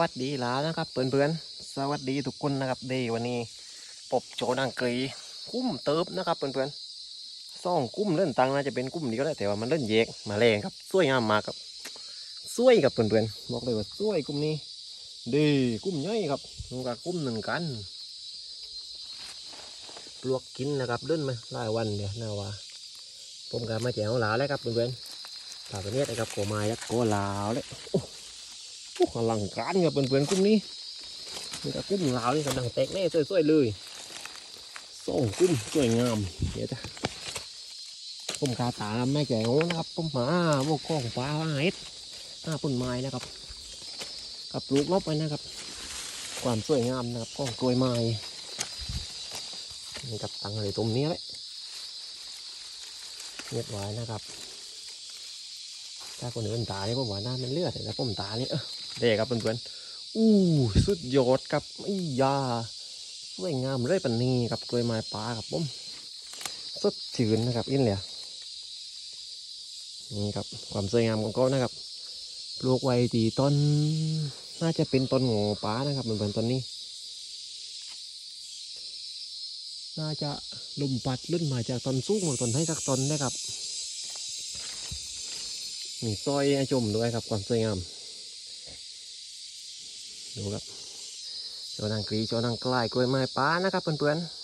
วัสดีหลานะครับเพื่อนๆสวัสดีทุกคนนะครับเดย์วันนี้ปบโจนังกรีกุ้มเติบนะครับเพื่อนๆซ่องกุ้มเล่นตังน่าจะเป็นกุ้มเดียวแหละแต่ว่ามันเล่นแยกมาแรงครับสวยงามมากครับสวยกับเพื่อนๆบอกเลยว่าสวยกุ้มนี้ดีกุ้มย่อยครับนูกับกุ้มหนึ่งกันลวกกินนะครับเล่นมาหลายวันเดี๋ยวน่าว่าผมกับมาแจวหลาแล้วครับเพื่อนๆถากระเนี้ยดนะครับโกไม้แล้วโกลาวเลย โอ้อลังการกับเพื่อนๆกลุ่มนี้นี่ก็กลุ่มลาวนี่กำลังแตกแน่สวยๆเลยส่งกลุ่มสวยงามเดี๋ยวจ้ะผมคาตาแม่แก้วนะครับผมมาพวกของฟ้าเฮ็ดหน้าต้นไม้นะครับ กับปลูกลบไปนะครับ ความสวยงามนะครับของกล้วยไม้นี่กับตังเลยตรงนี้แหละเงียบไว้นะครับ ถ้าคนอื่นตาเนี่ยผมว่าน่ามันเลือดแต่ผมตาเนี่ยเออด็กครับเพื่อนๆอู้สุดยอดครับอียาสวยงามเลยปันนี้ครับกล้วยไม้ปลาครับผมสดชื่นนะครับอินเลยนี่ครับความสวยงามของเขานะครับปลูกไว้ที่ต้น น่าจะเป็นต้นโง่ปลานะครับเพื่อนต้นนี้ น่าจะลมปัดลื่นมาจากต้นสูงมาต้นให้สักต้นนะครับ มีซอยให้ชมด้วยครับความสวยงาม ดูครับโจนางกรีโจนางกลายกล้วยไม้ป้านะครับเพื่อนๆ